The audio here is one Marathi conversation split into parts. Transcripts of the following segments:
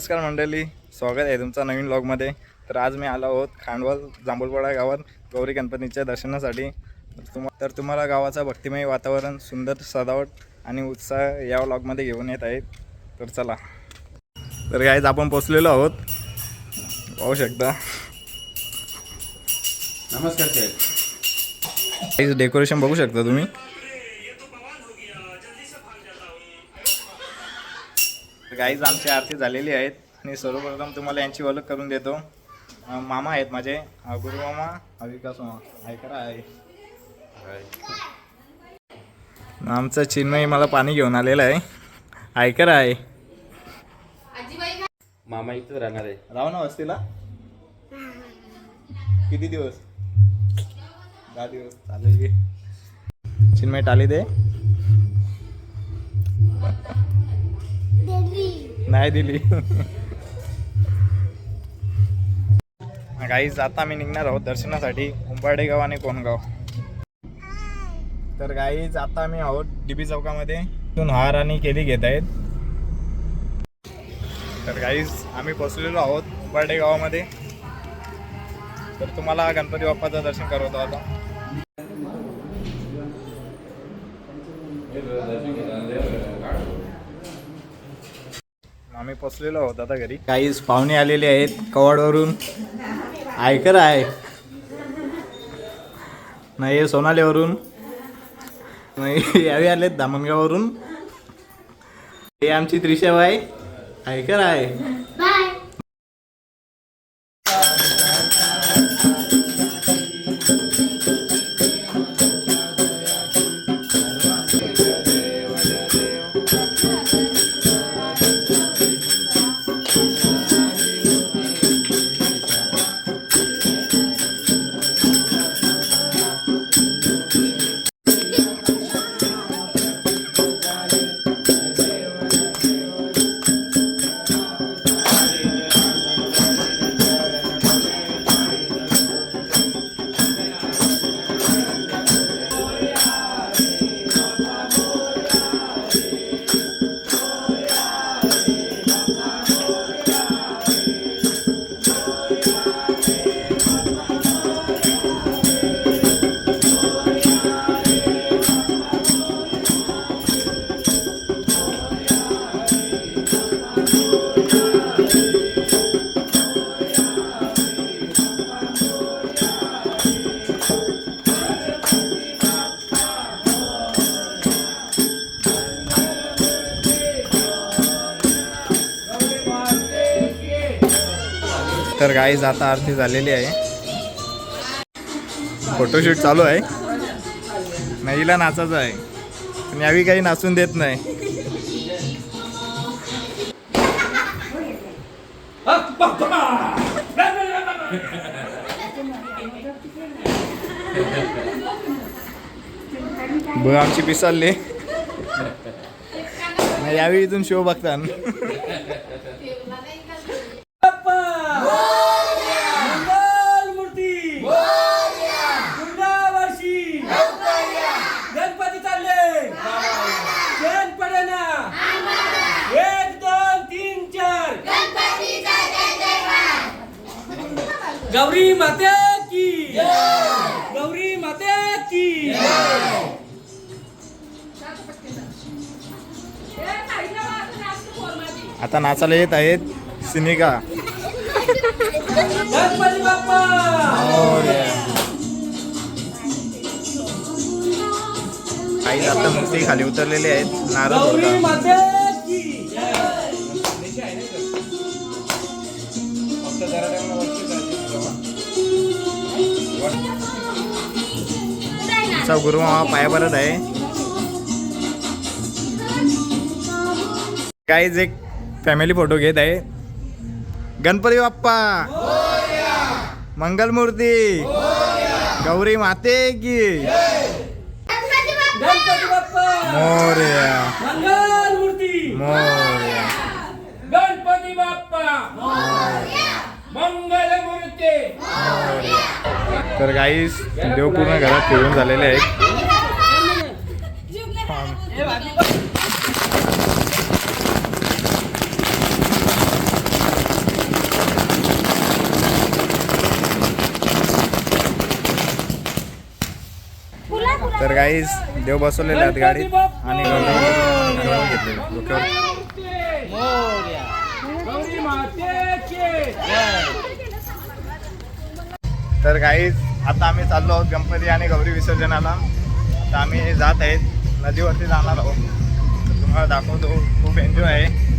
नमस्कार मंडळी स्वागत आहे तुमचं नवीन ब्लॉगमध्ये तर आज मी आलो आहोत खांडवल जांभूळपाडा गावात गौरी गणपतीच्या दर्शनासाठी. तर तुम्हा तर तुम्हाला गावाचं भक्तिमय वातावरण सुंदर सजावट आणि उत्साह या ब्लॉगमध्ये घेऊन येत आहेत. तर चला. तर गाईज आपण पोचलेलो आहोत. पाहू शकता. नमस्कार साहेब डेकोरेशन बघू शकता तुम्ही. गाईज आमची आरती झालेली आहेत. आणि सर्वप्रथम तुम्हाला यांची ओळख करून देतो. मामा आहेत माझे. अं, गुरुमामा हा विकास मामा ऐकरा आहे. आमचं चिन्मय मला पाणी घेऊन आलेलं आहे. ऐकर आहे. मामा इथंच राहणार आहे. राव ना वस्तीला? किती दिवस? दहा दिवस. चालेल की. चिन्मय टाली दे. नाही दिली. गाईज आता आम्ही निघणार आहोत दर्शनासाठी उंबाडे गाव आणि कोणगाव तर गाईज आता आम्ही आहोत डीबी चौकामध्ये. इथून हार आणि केली घेत आहेत. तर गाईज आम्ही पोचलेलो आहोत उंबाडे गावामध्ये. तर तुम्हाला गणपती बाप्पाचं दर्शन करवतो आता. आम्ही पोचलेलो आहोत आता घरी. काहीच पाहुणे आलेले आहेत कवाडवरून. आयकर आहे. नाही हे सोनालीवरून. नाही यावे आलेत धामणगाववरून. हे आमची त्रिशाबाई. आयकर आहे. गाईज आता आरती झालेली आहे. फोटोशूट चालू आहे. नाहीला नाचायचं आहे. पण यावी काही नाचून देत नाही. बघ आमची पिसालली. नाही इथून शो बघतात नाचायला येत आहेत सिनिका. बाप्पा काही आता मूर्ती खाली उतरलेले आहेत. नारद गौरी पाया परत आहे. काहीच एक फॅमिली फोटो घेत आहे. गणपती बाप्पा. मंगलमूर्ती. गौरी माते की. मोर्या. मंगलमूर्ती. मोर्या. गणपती बाप्पा. मंगलमूर्ती. तर गाईस देव पूर्ण घरात फिरून झालेले आहेत तर गाईज देव बसवलेले आहेत गाडीत. आणि तर गाईज आता आम्ही चाललो आहोत गणपती आणि गौरी विसर्जनाला. आता आम्ही जात आहेत. नदीवरती जाणार आहोत. तर तुम्हाला दाखवतो. खूप एन्जॉय आहे.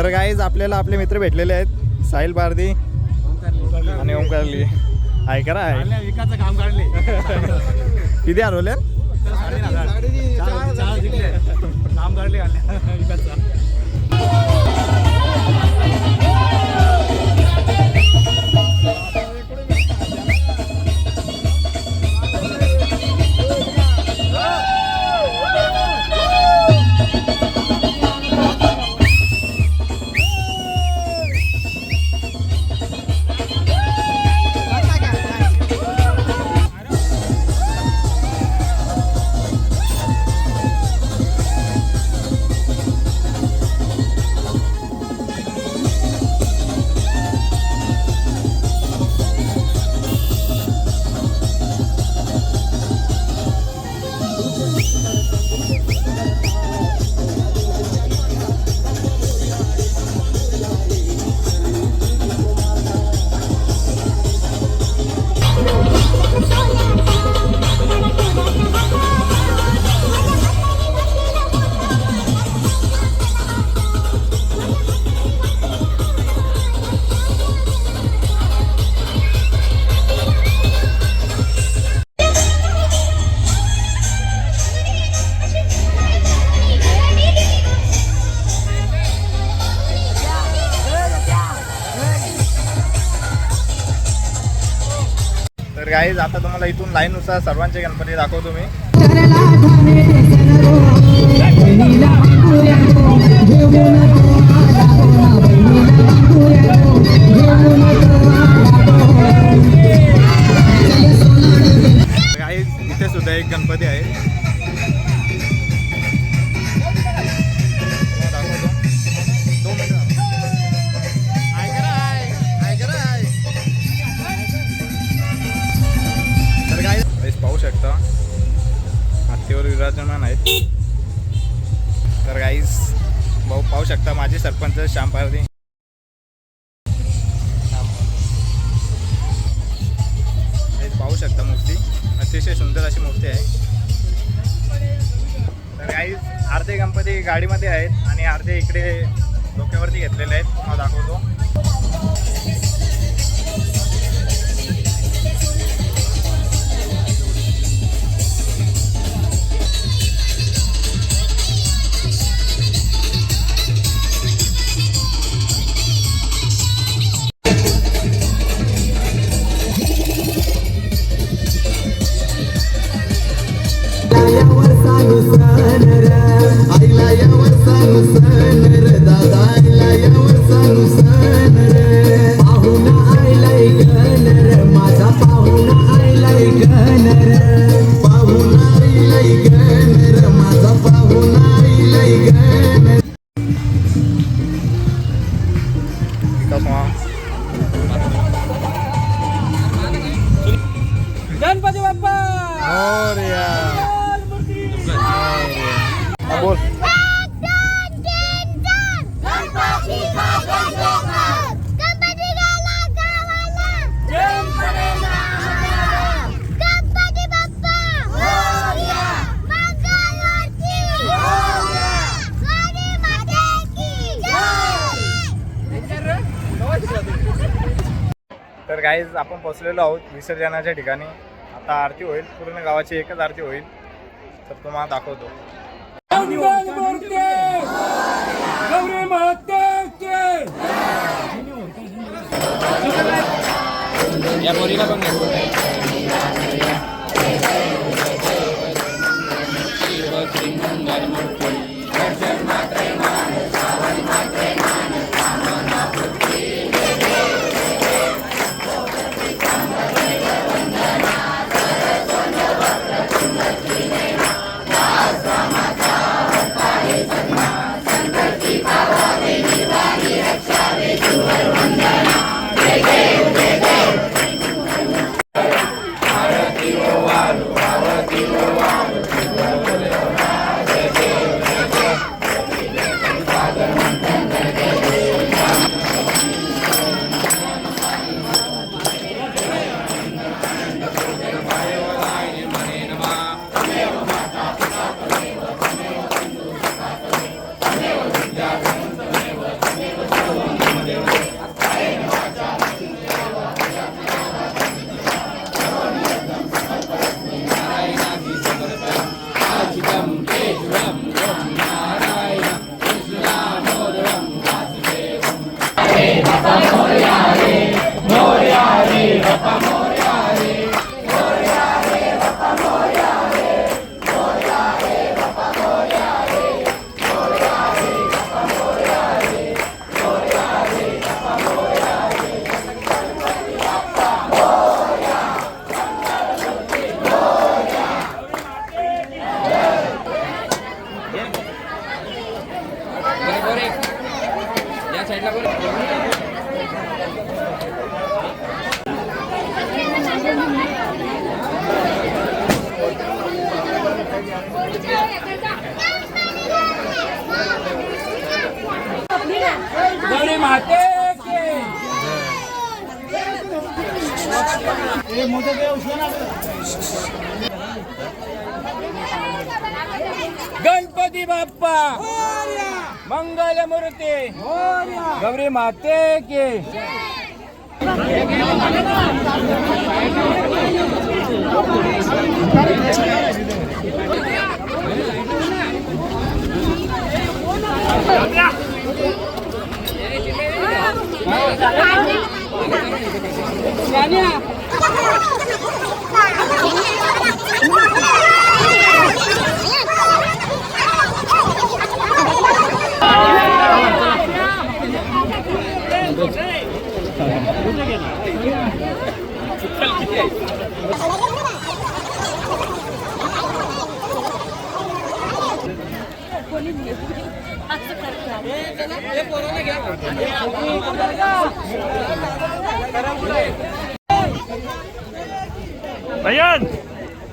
तर गाईज आपल्याला आपले मित्र भेटलेले आहेत. साहिल बारदी आणि ओमकारली आहे करा आहे विकासचं काम काढले. किती हरवले? काम काढले विकासचा तुम्हाला इथून लाईननुसार सर्वांचे गणपती दाखवतो मी. शकता हत्तीवर विराजमान आहेत. तर गाईज भाऊ पाहू शकता माझे सरपंच श्याम पारदी गाईज पाहू शकता मूर्ती. अतिशय सुंदर अशी मूर्ती आहे. तर गाईज अर्धे गणपती गाडीमध्ये आहेत आणि अर्धे इकडे डोक्यावरती घेतलेले आहेत. तुम्हाला दाखवतो. बोल. तर गाईज आपण पोचलेलो आहोत विसर्जनाच्या ठिकाणी. आता आरती होईल. पूर्ण गावाची एकच आरती होईल. तर तुम्हाला दाखवतो. मंगलमूर्ती गौरी माते की या Love me now. Ganpati Bappa! मंगल मूर्ती गौरी माते की! यो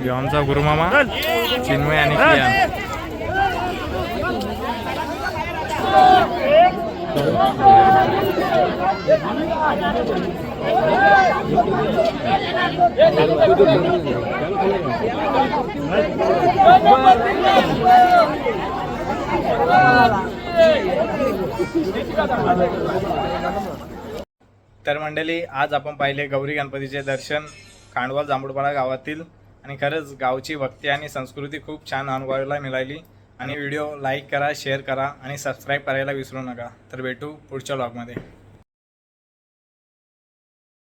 आमचा गुरुमामा चिन्मय आणि कियान तर मंडळी आज आपण पाहिले गौरी गणपतीचे दर्शन खांडवाल जांभूळपाडा गावातील. आणि खरंच गावची भक्ती आणि संस्कृती खूप छान अनुभवायला मिळाली. आणि व्हिडिओ लाईक करा शेअर करा आणि सबस्क्राईब करायला विसरू नका. तर भेटू पुढच्या ब्लॉगमध्ये